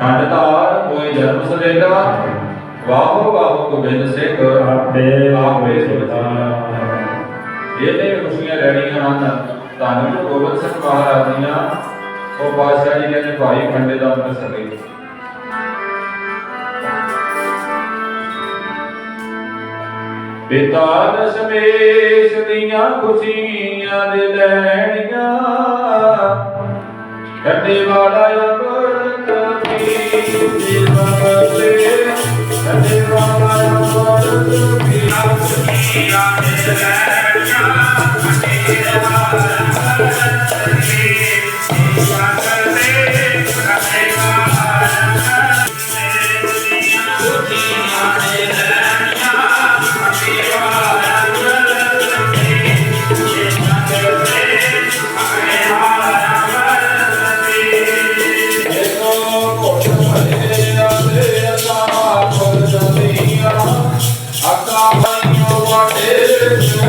ਖੰਡਤਾਰ ਹੋਏ ਜਨਮ ਸਦੇਗਾ ਵਾਹੋ ਵਾਹੋ ਗੋਬਿੰਦ ਸਿੰਘ ਆਪੇ ਆਪੇ ਸੁਲਤਾਨ ਇਹਦੇ ਖੁਸ਼ੀਆਂ ਲੈਣੀਆਂ ਹਨ, ਧੰਨ ਗੁਰੂ ਗੋਬਿੰਦ ਸਿੰਘ ਮਹਾਰਾਜ ਦੀਆਂ ਉਹ ਪਾਤਸ਼ਾਹ ਜੀ ਕਹਿੰਦੇ ਭਾਈ ਖੰਡੇ ਦਾ ਅੰਮ੍ਰਿਤ ਸਕੇ ਪਿਤਾ ਦਸ਼ਮੇਸ਼ ਦੀਆਂ ਖੁਸ਼ੀਆਂ ਦੇ ਲੈਣੀਆਂ। ਕੱਢੇ ਵਾਲਾ ਅੰਮ੍ਰਿਤ Yeah.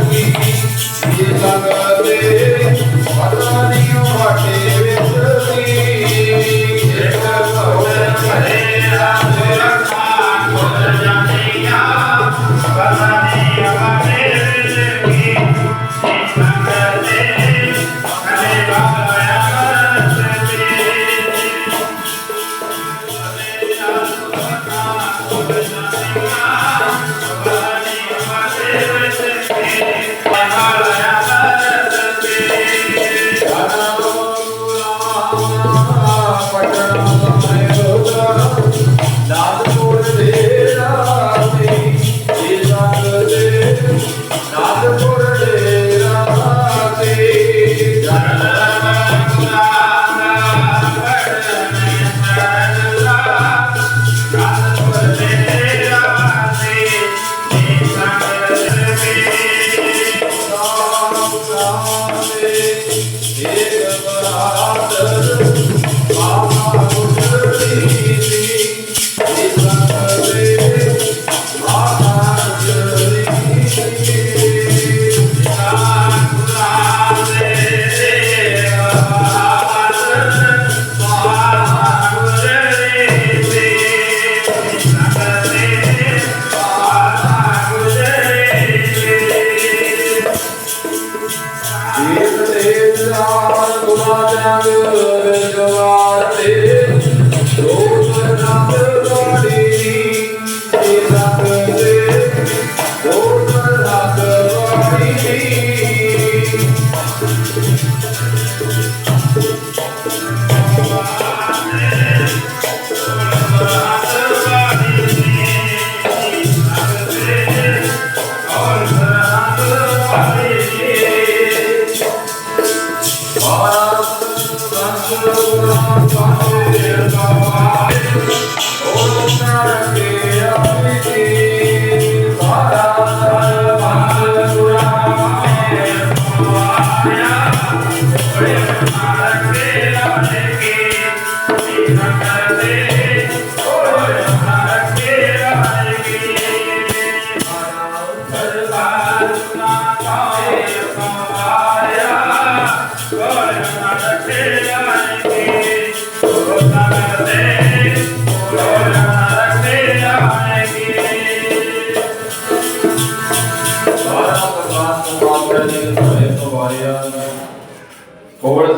ਜੀ ਬਗਲੇ ਕੱਢੇ ਵਾਲਾ ਨਾਦਪੁਰ Bhagavata Thank you. Говорити